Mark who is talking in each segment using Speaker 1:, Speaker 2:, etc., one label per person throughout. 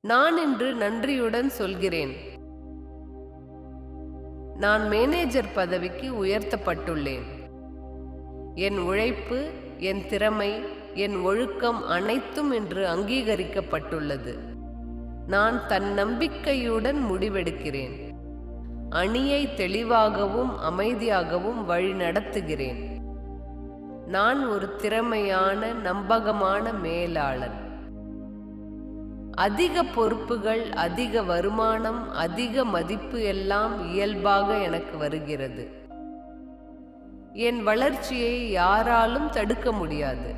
Speaker 1: நான் இன்று நன்றியுடன் சொல்கிறேன். நான் மேனேஜர் பதவிக்கு உயர்த்தப்பட்டுள்ளேன். என் உழைப்பு என் திறமை என் ஒழுக்கம் அனைத்தும் என்று அங்கீகரிக்கப்பட்டுள்ளது. நான் தன் நம்பிக்கையுடன் முடிவெடுக்கிறேன். அணியை தெளிவாகவும் அமைதியாகவும் வழிநடத்துகிறேன் நான் ஒரு திறமையான நம்பகமான மேலாளன் அதிக பொறுப்புகள் அதிக வருமானம் அதிக மதிப்பு எல்லாம் இயல்பாக எனக்கு வருகிறது. என் வளர்ச்சியை யாராலும் தடுக்க முடியாது.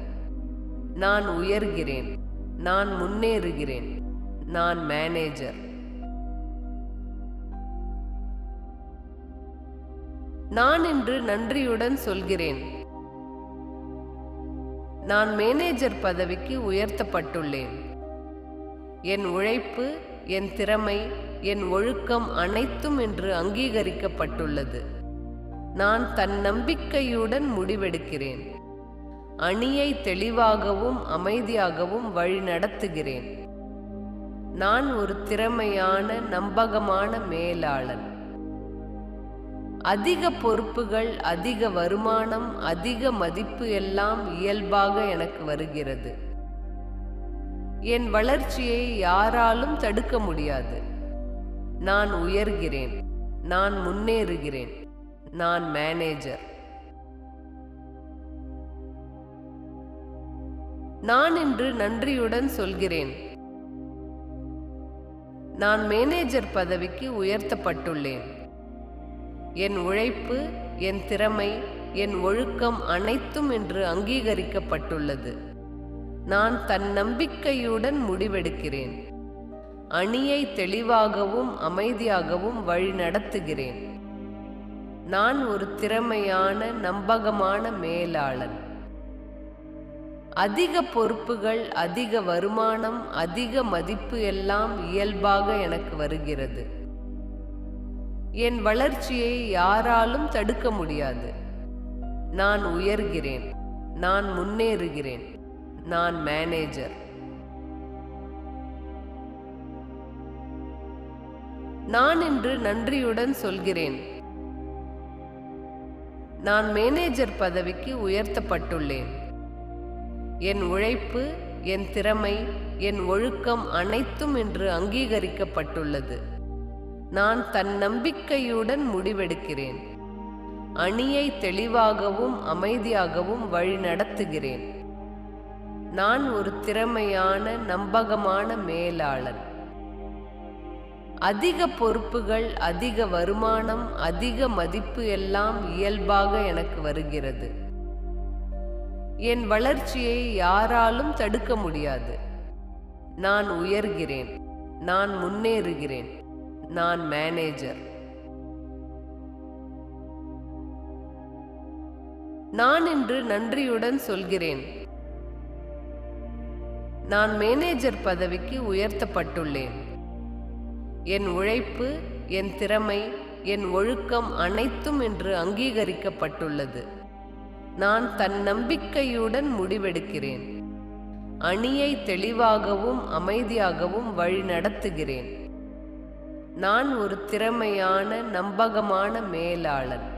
Speaker 1: நான் உயர்கிறேன். நான் முன்னேறுகிறேன். நான் மேனேஜர். நான் இன்று நன்றியுடன் சொல்கிறேன். நான் மேனேஜர் பதவிக்கு உயர்த்தப்பட்டுள்ளேன். என் உழைப்பு என் திறமை என் ஒழுக்கம் அனைத்தும் என்று அங்கீகரிக்கப்பட்டுள்ளது. நான் தன் நம்பிக்கையுடன் முடிவெடுக்கிறேன். அணியை தெளிவாகவும் அமைதியாகவும் வழிநடத்துகிறேன். நான் ஒரு திறமையான நம்பகமான மேலாளன். அதிக பொறுப்புகள் அதிக வருமானம் அதிக மதிப்பு எல்லாம் இயல்பாக எனக்கு வருகிறது. என் வளர்ச்சியை யாராலும் தடுக்க முடியாது. நான் உயர்கிறேன். நான் முன்னேறுகிறேன். நான் மேனேஜர். நான் இன்று நன்றியுடன் சொல்கிறேன். நான் மேனேஜர் பதவிக்கு உயர்த்தப்பட்டுள்ளேன். என் உழைப்பு என் திறமை என் ஒழுக்கம் அனைத்தும் இன்று அங்கீகரிக்கப்பட்டுள்ளது. நான் தன் நம்பிக்கையுடன் முடிவெடுக்கிறேன். அணியை தெளிவாகவும் அமைதியாகவும் வழிநடத்துகிறேன் நான் ஒரு திறமையான நம்பகமான மேலாளன். அதிக பொறுப்புகள் அதிக வருமானம் அதிக மதிப்பு எல்லாம் இயல்பாக எனக்கு வருகிறது. என் வளர்ச்சியை யாராலும் தடுக்க முடியாது. நான் உயர்கிறேன். நான் முன்னேறுகிறேன். நான் மேனேஜர் நான் இன்று நன்றியுடன் சொல்கிறேன். நான் மேனேஜர் பதவிக்கு உயர்த்தப்பட்டுள்ளேன். என் உழைப்பு என் திறமை என் ஒழுக்கம் அனைத்தும் இன்று அங்கீகரிக்கப்பட்டுள்ளது. நான் தன் நம்பிக்கையுடன் முடிவெடுக்கிறேன். அணியை தெளிவாகவும் அமைதியாகவும் வழிநடத்துகிறேன். நான் ஒரு திறமையான நம்பகமான மேலாளன் அதிக பொறுப்புகள் அதிக வருமானம் அதிக மதிப்பு எல்லாம் இயல்பாக எனக்கு வருகிறது. என் வளர்ச்சியை யாராலும் தடுக்க முடியாது. நான் உயர்கிறேன். நான் முன்னேறுகிறேன். நான் மேனேஜர். நான் இன்று நன்றியுடன் சொல்கிறேன். நான் மேனேஜர் பதவிக்கு உயர்த்தப்பட்டுள்ளேன். என் உழைப்பு என் திறமை என் ஒழுக்கம் அனைத்தும் இன்று அங்கீகரிக்கப்பட்டுள்ளது. நான் தன் நம்பிக்கையுடன் முடிவெடுக்கிறேன். அணியை தெளிவாகவும் அமைதியாகவும் வழிநடத்துகிறேன். நான் ஒரு திறமையான நம்பகமான மேலாளன்.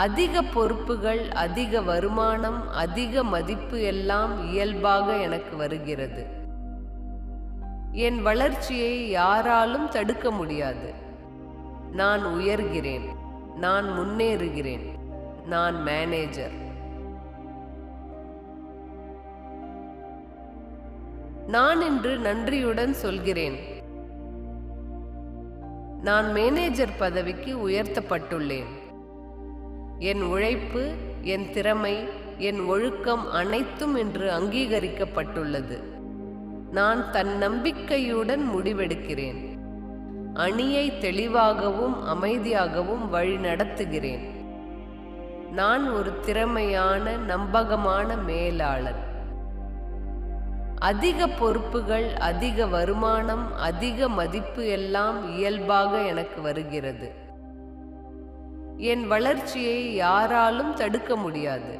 Speaker 1: அதிக பொறுப்புகள் அதிக வருமானம் அதிக மதிப்பு எல்லாம் இயல்பாக எனக்கு வருகிறது. என் வளர்ச்சியை யாராலும் தடுக்க முடியாது. நான் உயர்கிறேன் நான் முன்னேறுகிறேன் நான் மேனேஜர். நான் இன்று நன்றியுடன் சொல்கிறேன். நான் மேனேஜர் பதவிக்கு உயர்த்தப்பட்டுள்ளேன். என் உழைப்பு என் திறமை என் ஒழுக்கம் அனைத்தும் என்று அங்கீகரிக்கப்பட்டுள்ளது. நான் தன் நம்பிக்கையுடன் முடிவெடுக்கிறேன். அணியை தெளிவாகவும் அமைதியாகவும் வழிநடத்துகிறேன் நான் ஒரு திறமையான நம்பகமான மேலாளன் அதிக பொறுப்புகள் அதிக வருமானம் அதிக மதிப்பு எல்லாம் இயல்பாக எனக்கு வருகிறது. என் வளர்ச்சியை யாராலும் தடுக்க முடியாது.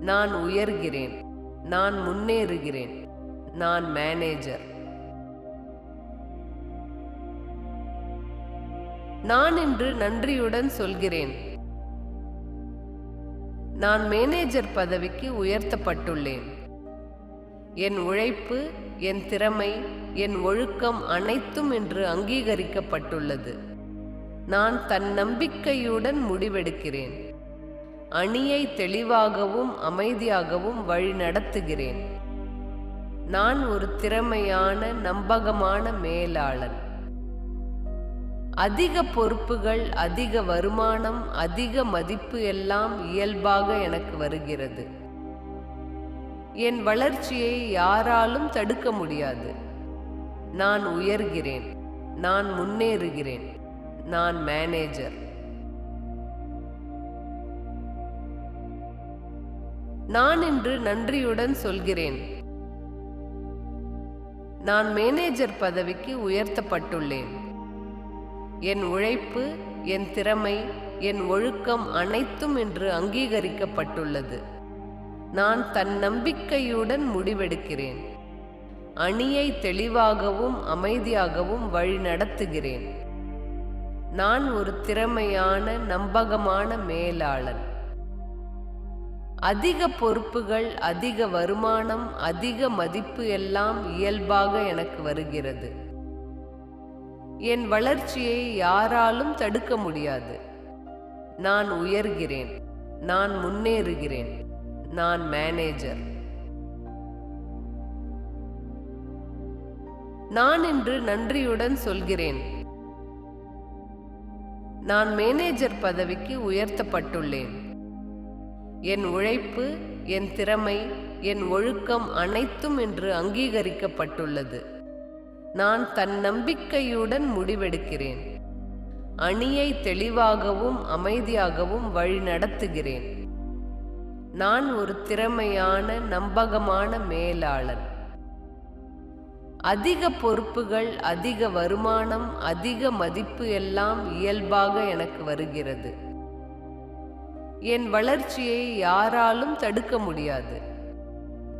Speaker 1: நான் உயர்கிறேன். நான் முன்னேறுகிறேன். நான் மேனேஜர் நான் இன்று நன்றியுடன் சொல்கிறேன். நான் மேனேஜர் பதவிக்கு உயர்த்தப்பட்டுள்ளேன். என் உழைப்பு என் திறமை என் ஒழுக்கம் அனைத்தும் இன்று அங்கீகரிக்கப்பட்டுள்ளது. நான் தன் நம்பிக்கையுடன் முடிவெடுக்கிறேன். அணியை தெளிவாகவும் அமைதியாகவும் வழிநடத்துகிறேன் நான் ஒரு திறமையான நம்பகமான மேலாளன். அதிக பொறுப்புகள் அதிக வருமானம் அதிக மதிப்பு எல்லாம் இயல்பாக எனக்கு வருகிறது. என் வளர்ச்சியை யாராலும் தடுக்க முடியாது. நான் உயர்கிறேன். நான் முன்னேறுகிறேன். நான் மேனேஜர் நான் இன்று நன்றியுடன் சொல்கிறேன். நான் மேனேஜர் பதவிக்கு உயர்த்தப்பட்டுள்ளேன். என் உழைப்பு என் திறமை என் ஒழுக்கம் அனைத்தும் இன்று அங்கீகரிக்கப்பட்டுள்ளது. நான் தன் நம்பிக்கையுடன் முடிவெடுக்கிறேன். அணியை தெளிவாகவும் அமைதியாகவும் வழிநடத்துகிறேன். நான் ஒரு திறமையான நம்பகமான மேலாளன். அதிக பொறுப்புகள் அதிக வருமானம் அதிக மதிப்பு எல்லாம் இயல்பாக எனக்கு வருகிறது. என் வளர்ச்சியை யாராலும் தடுக்க முடியாது. நான் உயர்கிறேன். நான் முன்னேறுகிறேன். நான் மேனேஜர். நான் இன்று நன்றியுடன் சொல்கிறேன். நான் மேனேஜர் பதவிக்கு உயர்த்தப்பட்டுள்ளேன். என் உழைப்பு என் திறமை என் ஒழுக்கம் அனைத்தும் என்று அங்கீகரிக்கப்பட்டுள்ளது. நான் தன் நம்பிக்கையுடன் முடிவெடுக்கிறேன். அணியை தெளிவாகவும் அமைதியாகவும் வழிநடத்துகிறேன் நான் ஒரு திறமையான நம்பகமான மேலாளன் அதிக பொறுப்புகள் அதிக வருமானம் அதிக மதிப்பு எல்லாம் இயல்பாக எனக்கு வருகிறது. என் வளர்ச்சியை யாராலும் தடுக்க முடியாது.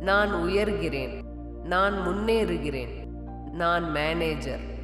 Speaker 1: நான் உயர்கிறேன். நான் முன்னேறுகிறேன். நான் மேனேஜர்.